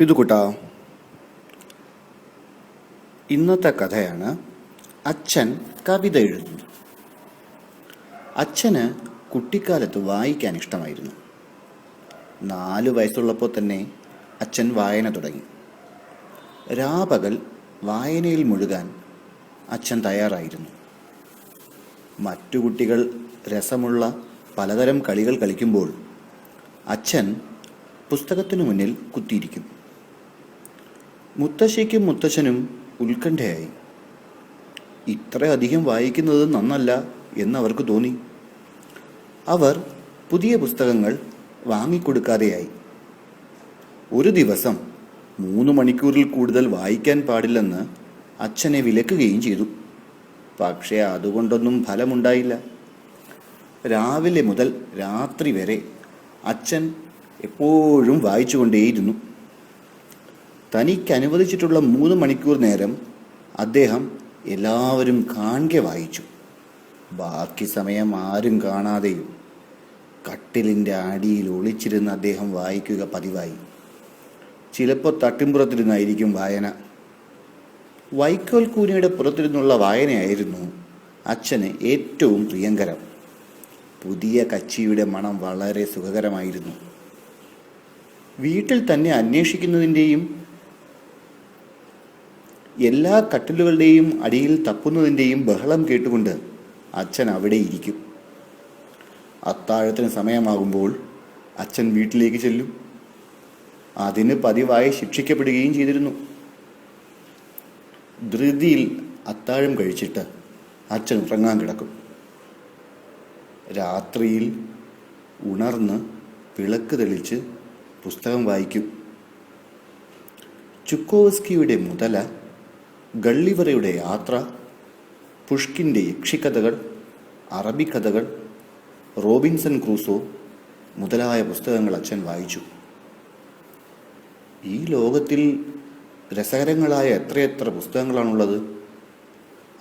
ഹിതുക്കുട്ടാ ഇന്നത്തെ കഥയാണ് അച്ഛൻ കവിത എഴുതുന്നു അച്ഛന് കുട്ടിക്കാലത്ത് വായിക്കാൻ ഇഷ്ടമായിരുന്നു. നാലു വയസ്സുള്ളപ്പോൾ തന്നെ അച്ഛൻ വായന തുടങ്ങി. രാപകൽ വായനയിൽ മുഴുകാൻ അച്ഛൻ തയ്യാറായിരുന്നു. മറ്റു കുട്ടികൾ രസമുള്ള പലതരം കളികൾ കളിക്കുമ്പോൾ അച്ഛൻ പുസ്തകത്തിനു മുന്നിൽ കുത്തിയിരിക്കും. മുത്തശ്ശിക്കും മുത്തച്ഛനും ഉത്കണ്ഠയായി. ഇത്രയധികം വായിക്കുന്നത് നന്നല്ല എന്നവർക്ക് തോന്നി. അവർ പുതിയ പുസ്തകങ്ങൾ വാങ്ങിക്കൊടുക്കാതെയായി. ഒരു ദിവസം മൂന്ന് മണിക്കൂറിൽ കൂടുതൽ വായിക്കാൻ പാടില്ലെന്ന് അച്ഛനെ വിലക്കുകയും ചെയ്തു. പക്ഷേ അതുകൊണ്ടൊന്നും ഫലമുണ്ടായില്ല. രാവിലെ മുതൽ രാത്രി വരെ അച്ഛൻ എപ്പോഴും വായിച്ചുകൊണ്ടേയിരുന്നു. തനിക്ക് അനുവദിച്ചിട്ടുള്ള മൂന്ന് മണിക്കൂർ നേരം അദ്ദേഹം എല്ലാവരും കാണെ വായിച്ചു. ബാക്കി സമയം ആരും കാണാതെയും കട്ടിലിന്റെ അടിയിൽ ഒളിച്ചിരുന്ന് അദ്ദേഹം വായിക്കുക പതിവായി. ചിലപ്പോൾ തട്ടിമ്പുറത്തിരുന്നായിരിക്കും വായന. വൈക്കോൽ കൂനിയുടെ പുറത്തിരുന്നുള്ള വായനയായിരുന്നു അച്ഛന് ഏറ്റവും പ്രിയങ്കരം. പുതിയ കച്ചിയുടെ മണം വളരെ സുഖകരമായിരുന്നു. വീട്ടിൽ തന്നെ അന്വേഷിക്കുന്നതിന്റെയും എല്ലാ കട്ടിലുകളുടെയും അടിയിൽ തപ്പുന്നതിന്റെയും ബഹളം കേട്ടുകൊണ്ട് അച്ഛൻ അവിടെ ഇരിക്കും. അത്താഴത്തിന് സമയമാകുമ്പോൾ അച്ഛൻ വീട്ടിലേക്ക് ചെല്ലും. അതിന് പതിവായി ശിക്ഷിക്കപ്പെടുകയും ചെയ്തിരുന്നു. ധൃതിയിൽ അത്താഴം കഴിച്ചിട്ട് അച്ഛൻ ഉറങ്ങാൻ കിടക്കും. രാത്രിയിൽ ഉണർന്ന് വിളക്ക് തെളിച്ച് പുസ്തകം വായിക്കും. ചുക്കോവസ്കിയുടെ മുതല ഗള്ളിവറയുടെ യാത്ര പുഷ്കിന്റെ യക്ഷിക്കഥകൾ അറബിക്കഥകൾ റോബിൻസൺ ക്രൂസോ മുതലായ പുസ്തകങ്ങൾ അച്ഛൻ വായിച്ചു. ഈ ലോകത്തിൽ രസകരങ്ങളായ എത്രയെത്ര പുസ്തകങ്ങളാണുള്ളത്?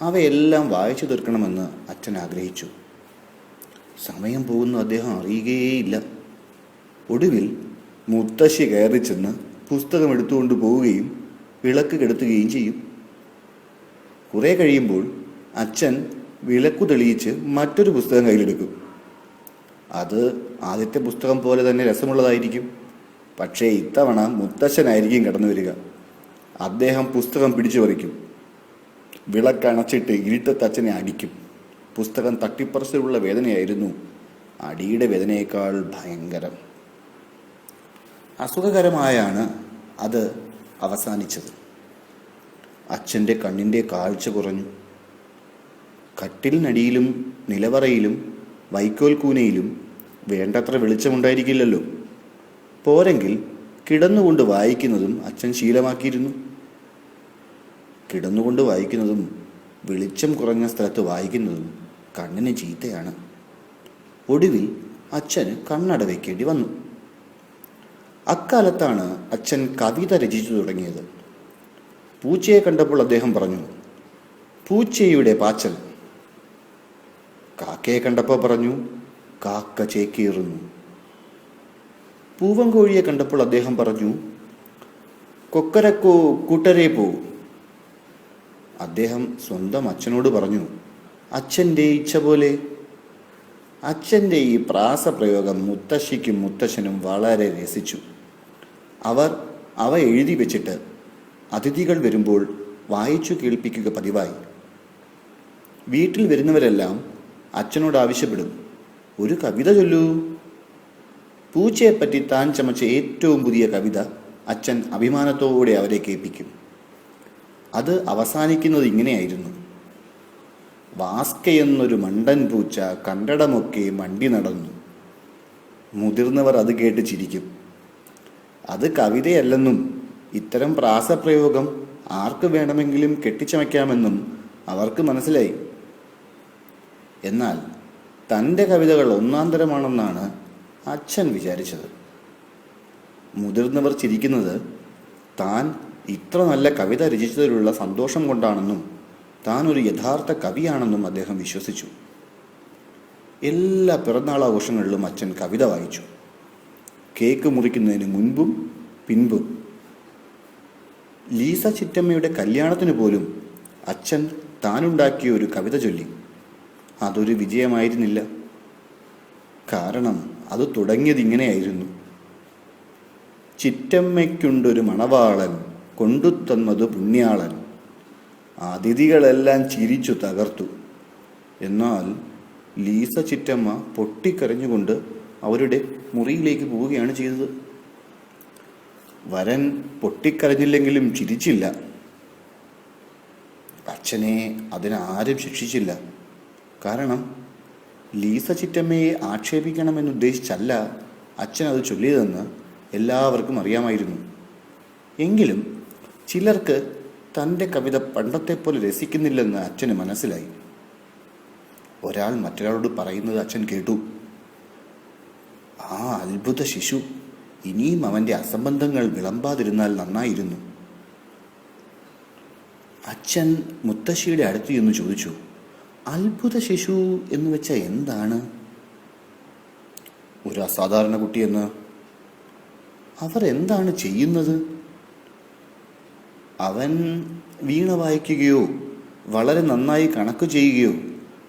അവയെല്ലാം വായിച്ചു തീർക്കണമെന്ന് അച്ഛൻ ആഗ്രഹിച്ചു. സമയം പോകുന്നു അദ്ദേഹം അറിയുകയേയില്ല. ഒടുവിൽ മുത്തശ്ശി കയറി ചെന്ന് പുസ്തകം എടുത്തുകൊണ്ട് പോവുകയും വിളക്ക് കെടുത്തുകയും ചെയ്യും. കുറെ കഴിയുമ്പോൾ അച്ഛൻ വിളക്കു തെളിയിച്ച് മറ്റൊരു പുസ്തകം കയ്യിലെടുക്കും. അത് ആദ്യത്തെ പുസ്തകം പോലെ തന്നെ രസമുള്ളതായിരിക്കും. പക്ഷേ ഇത്തവണ മുത്തശ്ശനായിരിക്കും കടന്നു വരിക. അദ്ദേഹം പുസ്തകം പിടിച്ചു പറിക്കും. വിളക്കണച്ചിട്ട് ഇരുട്ടത്ത് അച്ഛനെ അടിക്കും. പുസ്തകം തട്ടിപ്പറിച്ചിലുള്ള വേദനയായിരുന്നു. അടിയുടെ വേദനയേക്കാൾ ഭയങ്കരം. അസുഖകരമായാണ് അത് അവസാനിച്ചത്. അച്ഛന്റെ കണ്ണിന്റെ കാഴ്ച കുറഞ്ഞു. കട്ടിലിനടിയിലും നിലവറയിലും വൈക്കോൽ കൂനയിലും വേണ്ടത്ര വെളിച്ചമുണ്ടായിരിക്കില്ലല്ലോ. പോരെങ്കിൽ കിടന്നുകൊണ്ട് വായിക്കുന്നതും അച്ഛൻ ശീലമാക്കിയിരുന്നു. കിടന്നുകൊണ്ട് വായിക്കുന്നതും വെളിച്ചം കുറഞ്ഞ സ്ഥലത്ത് വായിക്കുന്നതും കണ്ണിന് ചീത്തയാണ്. ഒടുവിൽ അച്ഛന് കണ്ണട വയ്ക്കേണ്ടി വന്നു. അക്കാലത്താണ് അച്ഛൻ കവിത രചിച്ചു തുടങ്ങിയത്. പൂച്ചയെ കണ്ടപ്പോൾ അദ്ദേഹം പറഞ്ഞു പൂച്ചയുടെ പാച്ചൽ. കാക്കയെ കണ്ടപ്പോൾ പറഞ്ഞു കാക്ക ചേക്കേറുന്നു. പൂവൻകോഴിയെ കണ്ടപ്പോൾ അദ്ദേഹം പറഞ്ഞു കൊക്കരക്കോ കൂട്ടരെ പോ. അദ്ദേഹം സ്വന്തം അച്ഛനോട് പറഞ്ഞു അച്ഛന്റെ ഇച്ഛ പോലെ. അച്ഛന്റെ ഈ പ്രാസപ്രയോഗം മുത്തശ്ശിക്കും മുത്തശ്ശനും വളരെ രസിച്ചു. അവർ അവ എഴുതി വെച്ചിട്ട് അതിഥികൾ വരുമ്പോൾ വായിച്ചു കേൾപ്പിക്കുക പതിവായി. വീട്ടിൽ വരുന്നവരെല്ലാം അച്ഛനോട് ആവശ്യപ്പെടും ഒരു കവിത ചൊല്ലൂ. പൂച്ചയെപ്പറ്റി താൻ ചമച്ച ഏറ്റവും പുതിയ കവിത അച്ഛൻ അഭിമാനത്തോടെ അവരെ കേൾപ്പിക്കും. അത് അവസാനിക്കുന്നത് ഇങ്ങനെയായിരുന്നു. വാസ്കയെന്നൊരു മണ്ടൻ പൂച്ച കണ്ടടമൊക്കെ മണ്ടി നടന്നു. മുതിർന്നവർ അത് കേട്ട് ചിരിക്കും. അത് കവിതയല്ലെന്നും ഇത്തരം പ്രാസപ്രയോഗം ആർക്ക് വേണമെങ്കിലും കെട്ടിച്ചമയ്ക്കാമെന്നും അവർക്ക് മനസ്സിലായി. എന്നാൽ തന്റെ കവിതകൾ ഒന്നാം തരമാണെന്നാണ് അച്ഛൻ വിചാരിച്ചത്. മുതിർന്നവർ ചിരിക്കുന്നത് താൻ ഇത്ര നല്ല കവിത രചിച്ചതിലുള്ള സന്തോഷം കൊണ്ടാണെന്നും താൻ ഒരു യഥാർത്ഥ കവിയാണെന്നും അദ്ദേഹം വിശ്വസിച്ചു. എല്ലാ പിറന്നാൾ ആഘോഷങ്ങളിലും അച്ഛൻ കവിത വായിച്ചു. കേക്ക് മുറിക്കുന്നതിന് മുൻപും പിൻപും ലീസ ചിറ്റമ്മയുടെ കല്യാണത്തിന് പോലും അച്ഛൻ താനുണ്ടാക്കിയ ഒരു കവിത ചൊല്ലി. അതൊരു വിജയമായിരുന്നില്ല. കാരണം അത് തുടങ്ങിയത് ഇങ്ങനെയായിരുന്നു. ചിറ്റമ്മയ്ക്കുണ്ടൊരു മണവാളൻ കൊണ്ടുതന്നത് പുണ്യാളൻ. അതിഥികളെല്ലാം ചിരിച്ചു തകർത്തു. എന്നാൽ ലീസ ചിറ്റമ്മ പൊട്ടിക്കരഞ്ഞുകൊണ്ട് അവരുടെ മുറിയിലേക്ക് പോവുകയാണ് ചെയ്തത്. വരൻ പൊട്ടിക്കരഞ്ഞില്ലെങ്കിലും ചിരിച്ചില്ല. അച്ഛനെ അതിനാരും ശിക്ഷിച്ചില്ല. കാരണം ലീസ ചിറ്റമ്മയെ ആക്ഷേപിക്കണമെന്നുദ്ദേശിച്ചല്ല അച്ഛൻ അത് ചൊല്ലിയതെന്ന് എല്ലാവർക്കും അറിയാമായിരുന്നു. എങ്കിലും ചിലർക്ക് തന്റെ കവിത പണ്ടത്തെപ്പോലെ രസിക്കുന്നില്ലെന്ന് അച്ഛന് മനസ്സിലായി. ഒരാൾ മറ്റൊരാളോട് പറയുന്നത് അച്ഛൻ കേട്ടു. ആ അത്ഭുത ശിശു ഇനിയും അവന്റെ അസംബന്ധങ്ങൾ വിളമ്പാതിരുന്നാൽ നന്നായിരുന്നു. അച്ഛൻ മുത്തശ്ശിയുടെ അടുത്ത് ചെന്ന് ചോദിച്ചു അത്ഭുത ശിശു എന്ന് വെച്ചാൽ എന്താണ്? ഒരു അസാധാരണ കുട്ടിയെന്ന് അവർ എന്താണ് ചെയ്യുന്നത്? അവൻ വീണ വായിക്കുകയോ വളരെ നന്നായി കണക്ക് ചെയ്യുകയോ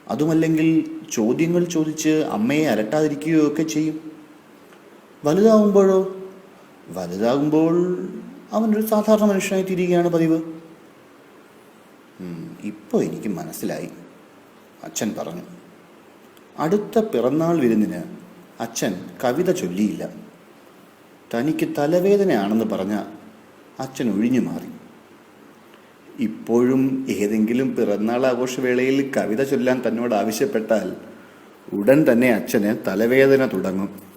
അതുമല്ലെങ്കിൽ ചോദ്യങ്ങൾ ചോദിച്ച് അമ്മയെ അലട്ടാതിരിക്കുകയോ ഒക്കെ ചെയ്യും. വലുതാവുമ്പോഴോ? വലുതാകുമ്പോൾ അവനൊരു സാധാരണ മനുഷ്യനായി തീരുകയാണ് പതിവ് ഇപ്പോൾ എനിക്ക് മനസ്സിലായി. അച്ഛൻ പറഞ്ഞു. അടുത്ത പിറന്നാൾ വിരുന്നിന് അച്ഛൻ കവിത ചൊല്ലിയില്ല. തനിക്ക് തലവേദനയാണെന്ന് പറഞ്ഞ അച്ഛൻ ഒഴിഞ്ഞു മാറി. ഇപ്പോഴും ഏതെങ്കിലും പിറന്നാൾ ആഘോഷവേളയിൽ കവിത ചൊല്ലാൻ തന്നോട് ആവശ്യപ്പെട്ടാൽ ഉടൻ തന്നെ അച്ഛന് തലവേദന തുടങ്ങും.